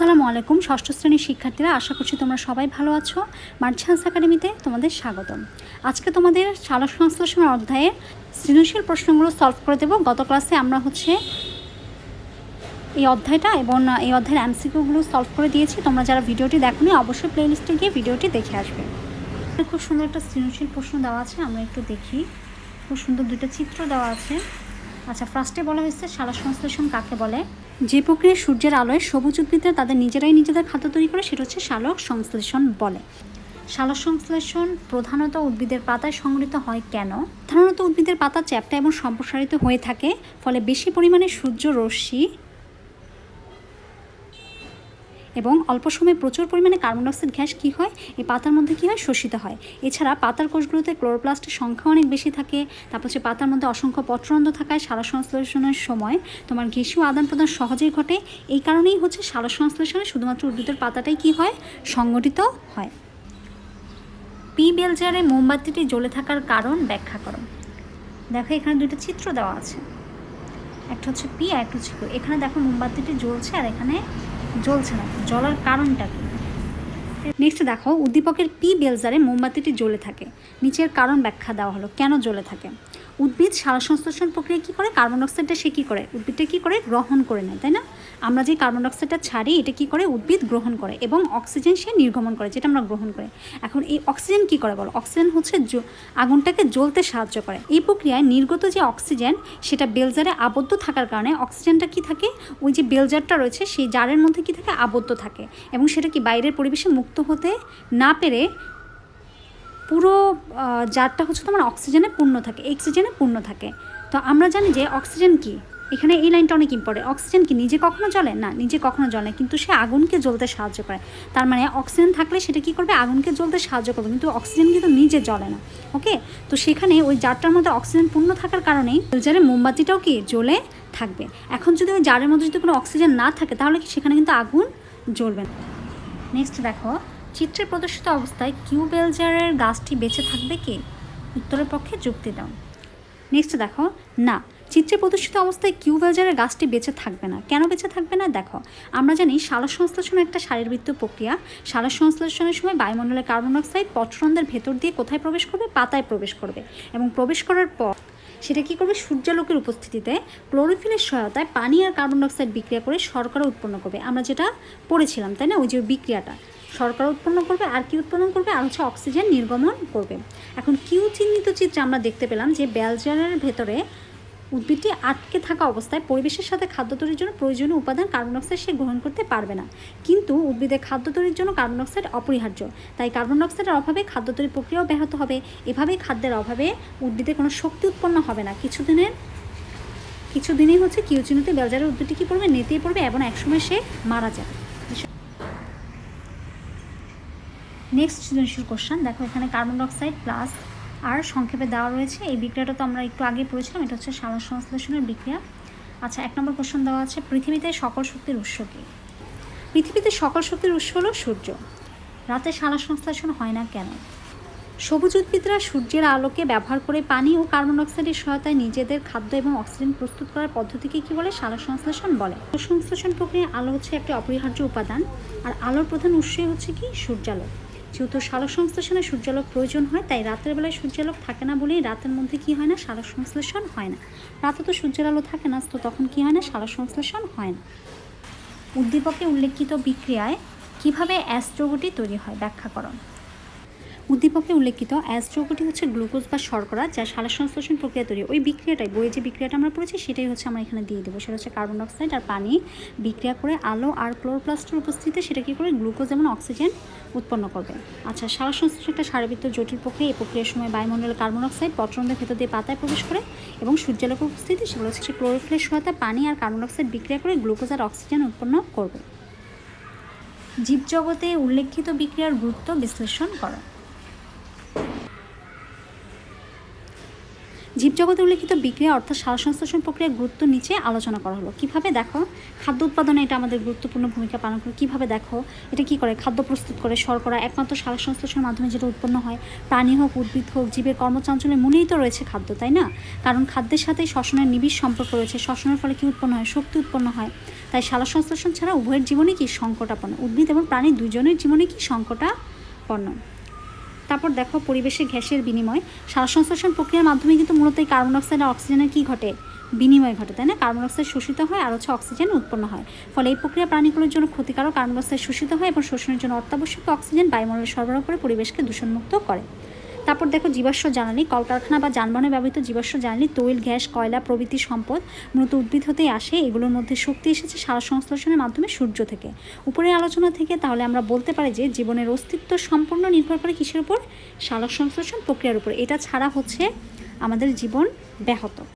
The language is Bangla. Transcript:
আসসালামু আলাইকুম, ষষ্ঠ শ্রেণির শিক্ষার্থীরা, আশা করছি তোমরা সবাই ভালো আছো। মার্চান্স একাডেমিতে তোমাদের স্বাগতম। আজকে তোমাদের সালোক সংশ্লেষণ অধ্যায়ে সৃজনশীল প্রশ্নগুলো সলভ করে দেবো। গত ক্লাসে আমরা হচ্ছে এই অধ্যায়টা এবং এই অধ্যায়ের এমসিকিউগুলো সলভ করে দিয়েছি। তোমরা যারা ভিডিওটি দেখোনি, অবশ্যই প্লেলিস্টে গিয়ে ভিডিওটি দেখে আসবে। খুব সুন্দর একটা সৃজনশীল প্রশ্ন দেওয়া আছে, আমরা একটু দেখি। খুব সুন্দর দুটো চিত্র দেওয়া আছে। আচ্ছা ফার্স্টে বলা হয়েছে সালোক সংশ্লেষণ কাকে বলে? যে প্রক্রিয়া সূর্যের আলোয় সবুজ উদ্ভিদরা তাদের নিজেরাই নিজেদের খাদ্য তৈরি করে, সেটা হচ্ছে শালক সংশ্লেষণ বলে। শালক সংশ্লেষণ প্রধানত উদ্ভিদের পাতায় সংগৃহীত হয় কেন? সাধারণত উদ্ভিদের পাতা চ্যাপ্টা এবং সম্প্রসারিত হয়ে থাকে, ফলে বেশি পরিমাণে সূর্য রশ্মি এবং অল্প সময়ে প্রচুর পরিমাণে কার্বন ডাইঅক্সাইড গ্যাস কী হয়? এই পাতার মধ্যে কী হয়? শোষিত হয়। এছাড়া পাতার কোষগুলোতে ক্লোরোপ্লাস্টের সংখ্যা অনেক বেশি থাকে। তারপর হচ্ছে পাতার মধ্যে অসংখ্য পত্ররন্ধ্র থাকায় সারা সংশ্লেষণের সময় তোমার গ্যাসীয় আদান প্রদান সহজেই ঘটে। এই কারণেই হচ্ছে সারা সংশ্লেষণে শুধুমাত্র উদ্ভিদের পাতাটাই কী হয়? সংগঠিত হয়। পি বেলজারে মোমবাতিটি জ্বলে থাকার কারণ ব্যাখ্যা করো। দেখো এখানে দুটো চিত্র দেওয়া আছে। একটা হচ্ছে পি আর একটা হচ্ছে এখানে দেখো মোমবাতিটি জ্বলছে আর এখানে জ্বলছে না। জ্বলার কারণটা কি? নেক্সট দেখো, উদ্দীপকের পি বেলজারে মোমবাতিটি জ্বলে থাকে। নিচের কারণ ব্যাখ্যা দেওয়া হলো। কেন জ্বলে থাকে? উদ্ভিদ সারা সংশ্লেষণ প্রক্রিয়া কী করে? কার্বন ডাইঅক্সাইডটা সে কী করে? উদ্ভিদটা কী করে? গ্রহণ করে নেয়, তাই না? আমরা যে কার্বন ডাইঅক্সাইডটা ছাড়ি, এটা কী করে? উদ্ভিদ গ্রহণ করে এবং অক্সিজেন সে নির্গমন করে, যেটা আমরা গ্রহণ করি। এখন এই অক্সিজেন কী করে বলো? অক্সিজেন হচ্ছে আগুনটাকে জ্বলতে সাহায্য করে। এই প্রক্রিয়ায় নির্গত যে অক্সিজেন সেটা বেলজারে আবদ্ধ থাকার কারণে অক্সিজেনটা কী থাকে? ওই যে বেলজারটা রয়েছে, সেই জারের মধ্যে কী থাকে? আবদ্ধ থাকে এবং সেটা কি বাইরের পরিবেশে মুক্ত হতে না পেরে পুরো জারটা হচ্ছে তোমার অক্সিজেনে পূর্ণ থাকে অক্সিজেনে পূর্ণ থাকে। তো আমরা জানি যে অক্সিজেন কি? এখানে এই লাইনটা অনেক ইম্পর্টেন্ট অক্সিজেন কি? নিজে কখনো জ্বলে? না, নিজে কখনো জ্বলে, কিন্তু সে আগুনকে জ্বলতে সাহায্য করে। তার মানে অক্সিজেন থাকলে সেটা কি করবে? আগুনকে জ্বলতে সাহায্য করবে, কিন্তু অক্সিজেন কিন্তু নিজে জ্বলে না ওকে তো সেখানে ওই জারটার মধ্যে অক্সিজেন পূর্ণ থাকার কারণেই জারে মোমবাতিটাও কি? জ্বলে থাকবে। এখন যদি ওই জারের মধ্যে যদি কোনো অক্সিজেন না থাকে, তাহলে সেখানে কিন্তু আগুন জ্বলবে না? নেক্সট দেখো চিত্রে প্রদর্শিত অবস্থায় কিউবেলজারের গাছটি বেঁচে থাকবে কি? উত্তরের পক্ষে যুক্তি দাও। নেক্সট দেখো, না, চিত্রে প্রদর্শিত অবস্থায় কিউবেলজারের গাছটি বেঁচে থাকবে না। কেন বেঁচে থাকবে না? দেখো, আমরা জানি সালোক সংশ্লেষণ একটা শারীরবৃত্ত প্রক্রিয়া। সালোক সংশ্লেষণের সময় বায়ুমণ্ডলে কার্বন ডাইঅক্সাইড পত্ররন্ধ্রের ভেতর দিয়ে কোথায় প্রবেশ করবে? পাতায় প্রবেশ করবে। এবং প্রবেশ করার পর সেটা কী করবে? সূর্যালোকের উপস্থিতিতে ক্লোরোফিলের সহায়তায় পানি আর কার্বন ডাইঅক্সাইড বিক্রিয়া করে শর্করা উৎপন্ন করবে। আমরা যেটা পড়েছিলাম, তাই না? ওই যে বিক্রিয়াটা। শর্করা উৎপন্ন করবে আর কি উৎপন্ন করবে? আর হচ্ছে অক্সিজেন নির্গমন করবে। এখন কিউ চিহ্নিত চিত্রে আমরা দেখতে পেলাম যে বেলজারের ভেতরে উদ্ভিদটি আটকে থাকা অবস্থায় পরিবেশের সাথে খাদ্য তৈরির জন্য প্রয়োজনীয় উপাদান কার্বন ডাইঅক্সাইড সে গ্রহণ করতে পারবে না। কিন্তু উদ্ভিদের খাদ্য তৈরির জন্য কার্বন ডাইঅক্সাইড অপরিহার্য। তাই কার্বন ডাইঅক্সাইডের অভাবে খাদ্য তৈরির প্রক্রিয়াও ব্যাহত হবে। এভাবেই খাদ্যের অভাবে উদ্ভিদে কোনো শক্তি উৎপন্ন হবে না। কিছুদিনের, কিছুদিনই হচ্ছে কিউচিনুতে বেলজারের উদ্ভিদটি কী পড়বে? নেতিয়ে পড়বে এবং একসময় সে মারা যাবে। নেক্সট সৃজনশীল কোশ্চান দেখো এখানে কার্বন ডাইঅক্সাইড প্লাস আর সংক্ষেপে দেওয়া রয়েছে। এই বিক্রিয়াটা তো আমরা একটু আগে পড়েছিলাম, এটা হচ্ছে সালোক সংশ্লেষণের বিক্রিয়া। আচ্ছা এক নম্বর কোশ্চেন দেওয়া আছে, পৃথিবীতে সকল শক্তির উৎস কী? পৃথিবীতে সকল শক্তির উৎস হলো সূর্য। রাতে সালোক সংশ্লেষণ হয় না কেন? সবুজ উদ্ভিদরা সূর্যের আলোকে ব্যবহার করে পানি ও কার্বন ডাইঅক্সাইডের সহায়তায় নিজেদের খাদ্য এবং অক্সিজেন প্রস্তুত করার পদ্ধতিকে কী বলে? সালোক সংশ্লেষণ বলে। সংশ্লেষণ প্রক্রিয়া আলো হচ্ছে একটি অপরিহার্য উপাদান, আর আলোর প্রধান উৎসই হচ্ছে কি? সূর্যালোক। যেহেতু সালোক সংশ্লেষণে সূর্যালোক প্রয়োজন হয়, তাই রাতের বেলায় সূর্যালোক থাকে না বলেই রাতের মধ্যে কি হয় না? সালোক সংশ্লেষণ হয় না। রাতে তো সূর্যের আলো থাকে না, তো তখন কি হয় না? সালোক সংশ্লেষণ হয় না। উদ্দীপকে উল্লেখিত বিক্রিয়ায় কীভাবে অ্যাস্ট্রোগটি তৈরি হয়? ব্যাখ্যা করণ উদ্দীপকে উল্লেখিত অ্যাস্ট্রোগটি হচ্ছে গ্লুকোজ বা শর্করা যা সালোক সংশ্লেষণ প্রক্রিয়া তৈরি। ওই বিক্রিয়াটাই বইয়ে যে বিক্রিয়াটা আমরা পড়েছি, সেটাই হচ্ছে আমরা এখানে দিয়ে দেবো। সেটা হচ্ছে কার্বন ডাইঅক্সাইড আর পানি বিক্রিয়া করে আলো আর ক্লোরোপ্লাস্টের উপস্থিতিতে সেটা কী করে গ্লুকোজ এবং অক্সিজেন উৎপন্ন করবে। আচ্ছা সালোক সংশ্লেষণ একটা সারবৃত্ত জটিল প্রক্রিয়া, এই প্রক্রিয়ার সময় বায়ুমণ্ডলে কার্বন ডাইঅক্সাইড পত্রন্দের ভেতর দিয়ে পাতায় প্রবেশ করে এবং সূর্যালোকের উপস্থিতি, সেগুলো হচ্ছে ক্লোরোফিলের সহায়তা, পানি আর কার্বন ডাইঅক্সাইড বিক্রিয়া করে গ্লুকোজ আর অক্সিজেন উৎপন্ন করবে। জীবজগতে উল্লেখিত বিক্রিয়ার গুরুত্ব বিশ্লেষণ করা। জীবজগতে উল্লেখিত বিক্রিয়া অর্থাৎ সারসংশ্লেষণ প্রক্রিয়ার গুরুত্ব নিচে আলোচনা করা হলো। কীভাবে দেখো খাদ্য উৎপাদনে এটা আমাদের গুরুত্বপূর্ণ ভূমিকা পালন করে, কীভাবে দেখো এটা কি করে খাদ্য প্রস্তুত করে শর্করা, একমাত্র সারসংশ্লেষণের মাধ্যমে যেটা উৎপন্ন হয়, প্রাণী হোক, উদ্ভিদ হোক, জীবের কর্মচাঞ্চলের মূলেই তো রয়েছে খাদ্য, তাই না? কারণ খাদ্যের সাথে শ্বসনের নিবিড় সম্পর্ক রয়েছে, শ্বসনের ফলে কি উৎপন্ন হয়? শক্তি উৎপন্ন হয়। তাই সারসংশ্লেষণ ছাড়া উভয়ের জীবনে কি সংকটাপন্ন? উদ্ভিদ এবং প্রাণী দুজনের জীবনে কি সংকটাপন্ন? তারপর দেখো পরিবেশে গ্যাসের বিনিময়। শ্বাসসংশ্লেষণ প্রক্রিয়ার মাধ্যমে কিন্তু মূলত এই কার্বন ডাইঅক্সাইড আর অক্সিজেনের কী ঘটে? বিনিময় ঘটে, তাই না? কার্বন ডাইঅক্সাইড শোষিত হয় আর হচ্ছে অক্সিজেন উৎপন্ন হয়। ফলে এই প্রক্রিয়া প্রাণীগুলোর জন্য ক্ষতিকারক। কার্বন ডাইঅক্সাইড শোষিত হয় এবং শোষণের জন্য অত্যাবশ্যক অক্সিজেন বায়ুমণ্ডলে সরবরাহ করে পরিবেশকে দূষণমুক্ত করে। তারপর দেখো জীবাশ্ম জ্বালানি, কলকারখানা বা যানবাহনে ব্যবহৃত জীবাশ্ম জ্বালানি, তৈল, গ্যাস, কয়লা, প্রভৃতি সম্পদ মূলত উদ্ভিদ হতেই আসে। এগুলোর মধ্যে শক্তি এসেছে সার সংশ্লেষণের মাধ্যমে সূর্য থেকে। উপরের আলোচনা থেকে তাহলে আমরা বলতে পারি যে জীবনের অস্তিত্ব সম্পূর্ণ নির্ভর করে কিসের উপর? সালোক সংশ্লেষণ প্রক্রিয়ার উপর। এটা ছাড়া হচ্ছে আমাদের জীবন ব্যাহত।